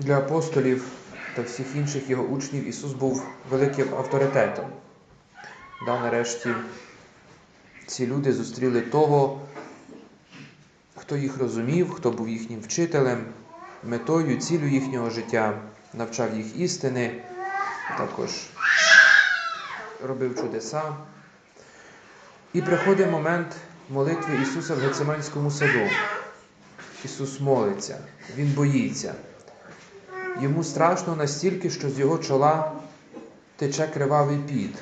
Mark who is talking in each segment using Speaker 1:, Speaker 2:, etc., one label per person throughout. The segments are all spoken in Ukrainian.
Speaker 1: Для апостолів та всіх інших його учнів Ісус був великим авторитетом. Да, нарешті ці люди зустріли того, хто їх розумів, хто був їхнім вчителем, метою, цілю їхнього життя, навчав їх істини, також робив чудеса. І приходить момент молитви Ісуса в Гециманському саду. Ісус молиться, Він боїться. Йому страшно настільки, що з його чола тече кривавий піт.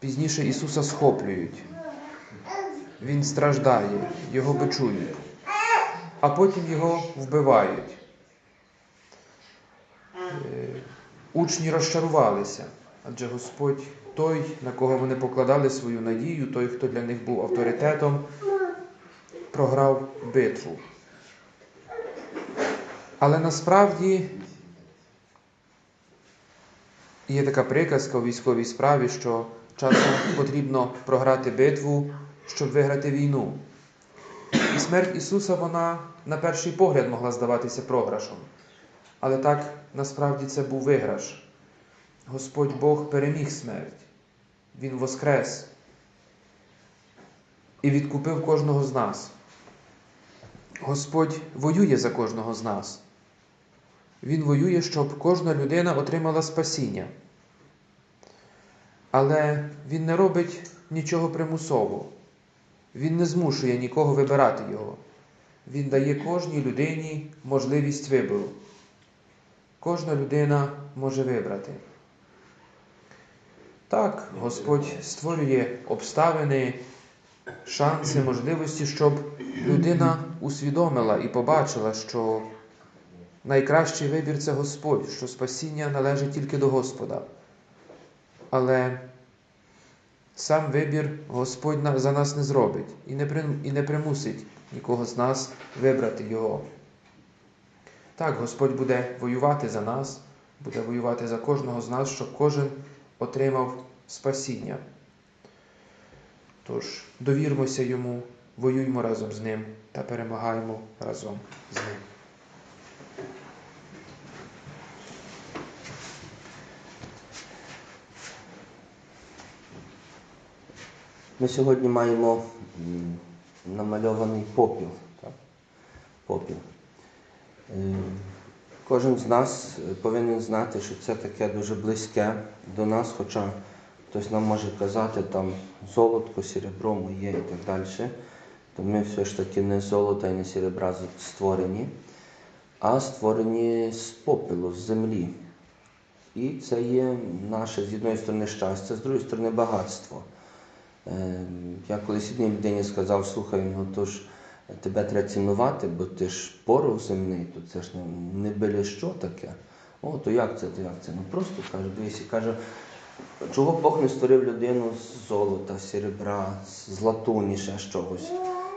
Speaker 1: Пізніше Ісуса схоплюють. Він страждає, його бичують, а потім його вбивають. Е, Учні розчарувалися, адже Господь той, на кого вони покладали свою надію, той, хто для них був авторитетом, програв битву. Але насправді є така приказка у військовій справі, що часом потрібно програти битву, щоб виграти війну. І смерть Ісуса, вона на перший погляд могла здаватися програшем. Але так насправді це був виграш. Господь Бог переміг смерть. Він воскрес і відкупив кожного з нас. Господь воює за кожного з нас. Він воює, щоб кожна людина отримала спасіння. Але Він не робить нічого примусово. Він не змушує нікого вибирати його. Він дає кожній людині можливість вибору. Кожна людина може вибрати. Так, Господь створює обставини, шанси, можливості, щоб людина усвідомила і побачила, що найкращий вибір це Господь, що спасіння належить тільки до Господа. Але сам вибір Господь за нас не зробить і не, примусить нікого з нас вибрати його. Так, Господь буде воювати за нас, буде воювати за кожного з нас, щоб кожен отримав спасіння. Тож довірмося йому, воюймо разом з ним та перемагаємо разом з ним.
Speaker 2: Ми сьогодні маємо намальований попіл. Так? попіл. Е, Кожен з нас е, повинен знати, що це таке дуже близьке до нас, хоча хтось нам може казати, там золотко, серебро моє і так далі. То ми все ж таки не з золота і не серебра створені, а створені з попелу, з землі. І це є наше з однієї сторони щастя, з другої сторони багатство. Е, Я колись одній людині сказав, слухай, ну то ж тебе треба цінувати, бо ти ж порох земний, то це ж не, не биле що таке. О, то як це, то як це? Ну просто каже, дивись, каже, чого Бог не створив людину з золота, серебра, з латуні, ще з чогось.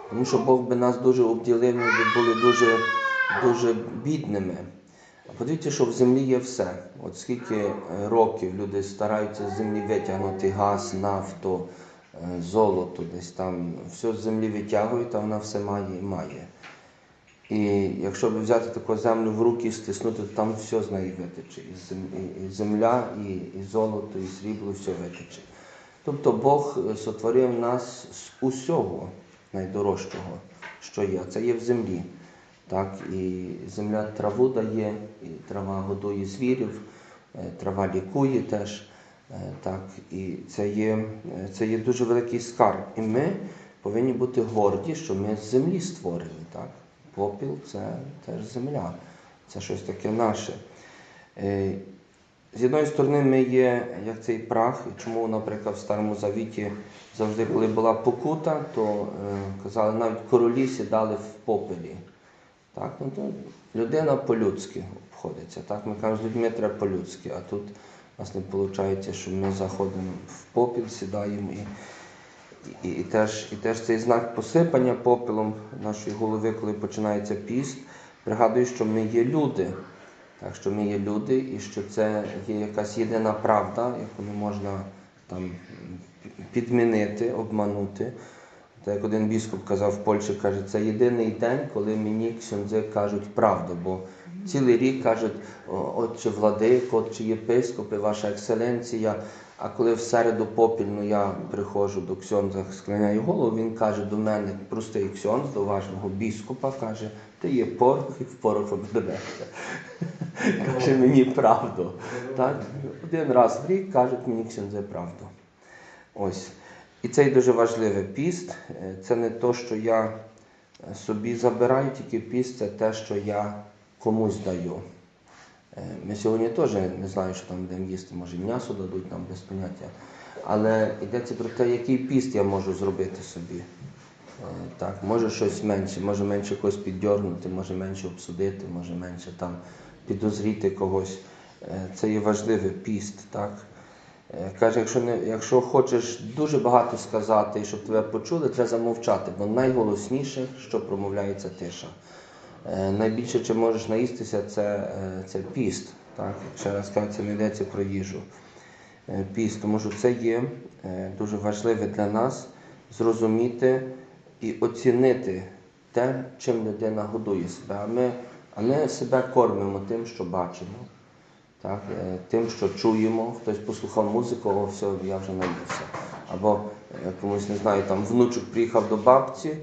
Speaker 2: Тому що Бог би нас дуже обділив, ми були дуже, дуже бідними. Подивіться, що в землі є все. От скільки років люди стараються з землі витягнути газ, нафту, золото, десь там все з землі витягують, а вона все має і має. І якщо б взяти таку землю в руки і стиснути, то там все з неї витече. І земля, і, і золото, і срібло, все витече. Тобто Бог е, сотворив нас з усього найдорожчого, що є. Це є в землі. Так, і земля траву дає, і трава годує звірів, е, трава лікує теж. Е, Так, і це є, е, це є дуже великий скарб. І ми повинні бути горді, що ми з землі створені. Так? Попіл це теж земля, це щось таке наше. Е, З одної сторони, ми є як цей прах, і чому, наприклад, в Старому Завіті завжди, коли була покута, то казали, навіть королі сідали в попелі. Так? Ну, то людина по-людськи обходиться. Так? Ми кажемо, з людьми треба по-людськи, а тут у нас не виходить, що ми заходимо в попіл, сідаємо і, і, і, теж, і теж цей знак посипання попелом нашої голови, коли починається піст, пригадує, що ми є люди. Так що ми є люди і що це є якась єдина правда, яку не можна там підмінити, обманути. Так як один біскуп казав в Польщі, каже, це єдиний день, коли мені ксьондзи кажуть правду, бо цілий рік кажуть, отче владико, отче єпископи, ваша екселенція. А коли в середу попільну я приходжу до ксьонза, склоняю голову, він каже до мене, простий ксьонз, до важного біскупа, каже, ти є порох і в порох обдерешся. Каже мені правду. Так? Один раз в рік кажуть мені ксьонзе правду. Ось. І це й дуже важливий піст. Е, Це не то, що я е, собі забираю, тільки піст це те, що я комусь даю. Е, Ми сьогодні теж не знаю, що там будемо їсти, може м'ясо дадуть нам без поняття. Але йдеться про те, який піст я можу зробити собі. Е, Так, може щось менше, може менше когось піддьорнути, може менше обсудити, може менше там підозріти когось. Е, Це є важливий піст, так? Каже, якщо, не, якщо хочеш дуже багато сказати, щоб тебе почули, треба замовчати, бо найголосніше, що промовляється тиша. Е, Найбільше, чим можеш наїстися, це, е, це піст. Так? Ще раз кажу, це не йдеться про їжу. Е, Піст, тому що це є дуже важливе для нас зрозуміти і оцінити те, чим людина годує себе. А ми, а ми себе кормимо тим, що бачимо, так? тим, що чуємо. Хтось послухав музику, о, все, я вже наївся. Або комусь не знаю, там внучок приїхав до бабці.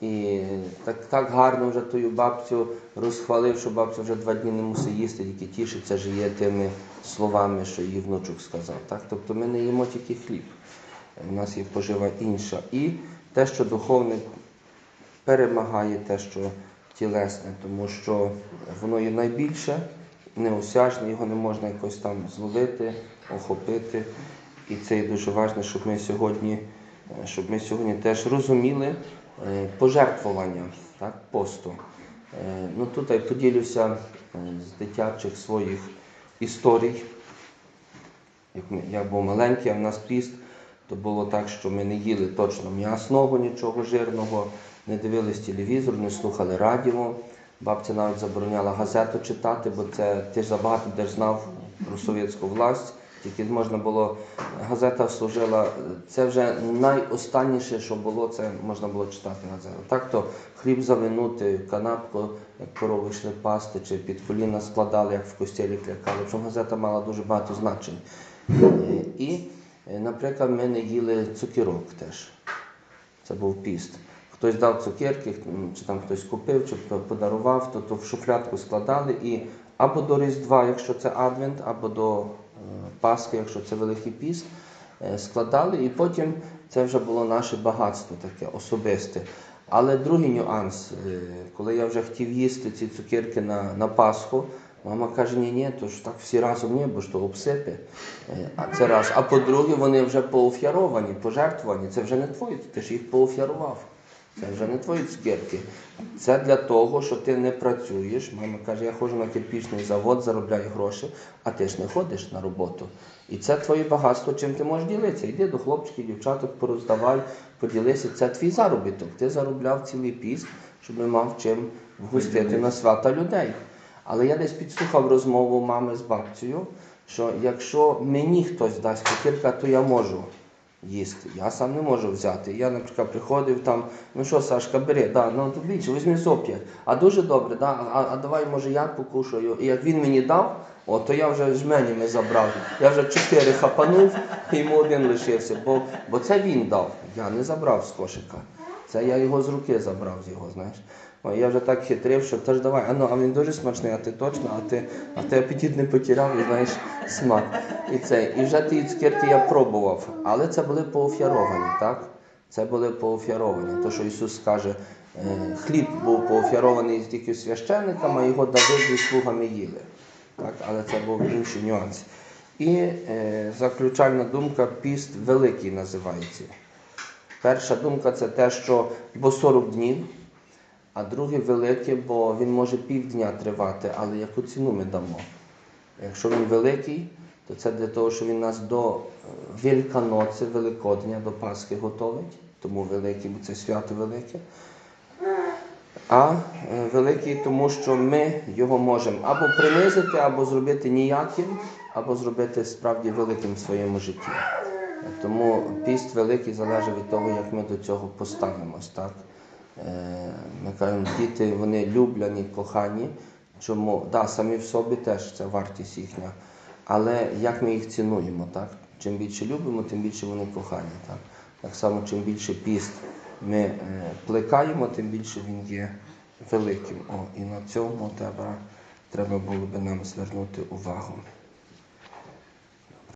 Speaker 2: І так, так гарно вже тою бабцю розхвалив, що бабця вже два дні не мусить їсти, тільки тішиться жиє тими словами, що її внучок сказав. Так? Тобто ми не їмо тільки хліб. У нас є пожива інша. І те, що духовне перемагає те, що тілесне, тому що воно є найбільше, неосяжне, його не можна якось там зловити, охопити. І це є дуже важливо, щоб ми сьогодні, щоб ми сьогодні теж розуміли пожертвування так, посту. Е, Ну, тут я поділюся е, з дитячих своїх історій. Як я був маленький, а в нас піст, то було так, що ми не їли точно м'ясного, нічого жирного, не дивились телевізор, не слухали радіо. Бабця навіть забороняла газету читати, бо це ти забагато де знав про совєтську власть. Тільки можна було, газета служила, це вже найостанніше, що було, це можна було читати газету. Так то хліб завинути, канапку, як корови йшли пасти, чи під коліна складали, як в костілі клякали. Причому газета мала дуже багато значень. І, наприклад, ми не їли цукірок теж. Це був піст. Хтось дав цукерки, чи там хтось купив, чи подарував, то, то в шуфлядку складали і або до Різдва, якщо це Адвент, або до Пасхи, якщо це Великий піст, е, складали, і потім це вже було наше багатство таке особисте. Але другий нюанс, е, коли я вже хотів їсти ці цукерки на, на Пасху, мама каже, ні, ні, то ж так всі разом ні, бо ж то обсипи. Е, А це раз. А по-друге, вони вже поофяровані, пожертвовані. Це вже не твої, ти ж їх поофярував. Це вже не твої цукерки. Це для того, що ти не працюєш. Мама каже, я ходжу на кирпічний завод, заробляю гроші, а ти ж не ходиш на роботу. І це твоє багатство, чим ти можеш ділитися. Йди до хлопчиків, дівчаток, пороздавай, поділися. Це твій заробіток. Ти заробляв цілий піст, щоб мав чим вгостити на свята людей. Але я десь підслухав розмову мами з бабцею, що якщо мені хтось дасть цукерка, то я можу їсти. Я сам не можу взяти. Я, наприклад, приходив там, ну що, Сашка, бери, да, ну то більше, візьми зоп'ять. А дуже добре, да, а, а давай, може, я покушаю. І як він мені дав, о, то я вже жменями забрав. Я вже чотири хапанув, і йому один лишився. Бо, бо це він дав. Я не забрав з кошика. Це я його з руки забрав з його, знаєш. О, я вже так хитрив, що теж давай, а ну, а він дуже смачний, а ти точно, а ти, а ти апетит не потеряв і знаєш смак. І це. І вже ті цукерки я пробував, але це були поофяровані, так? Це були поофяровані. То, що Ісус каже, е, хліб був поофярований тільки священникам, а його Давид зі слугами їли. Так? Але це був інший нюанс. І е, заключальна думка піст великий називається. Перша думка це те, що бо 40 днів, а друге велике, бо він може півдня тривати, але яку ціну ми дамо? Якщо він великий, то це для того, що він нас до е, Великоноці, Великодня, до Пасхи готовить, тому великий, бо це свято велике. А е, великий, тому що ми його можемо або принизити, або зробити ніяким, або зробити справді великим в своєму житті. Тому піст великий залежить від того, як ми до цього поставимось. Так? Е, Ми кажемо, діти вони любляні, кохані, Чому? Да, самі в собі теж це вартість їхня. Але як ми їх цінуємо, так? Чим більше любимо, тим більше вони кохані. Так, так само, чим більше піст ми е, плекаємо, тим більше він є великим. О, і на цьому треба, треба було би нам звернути увагу.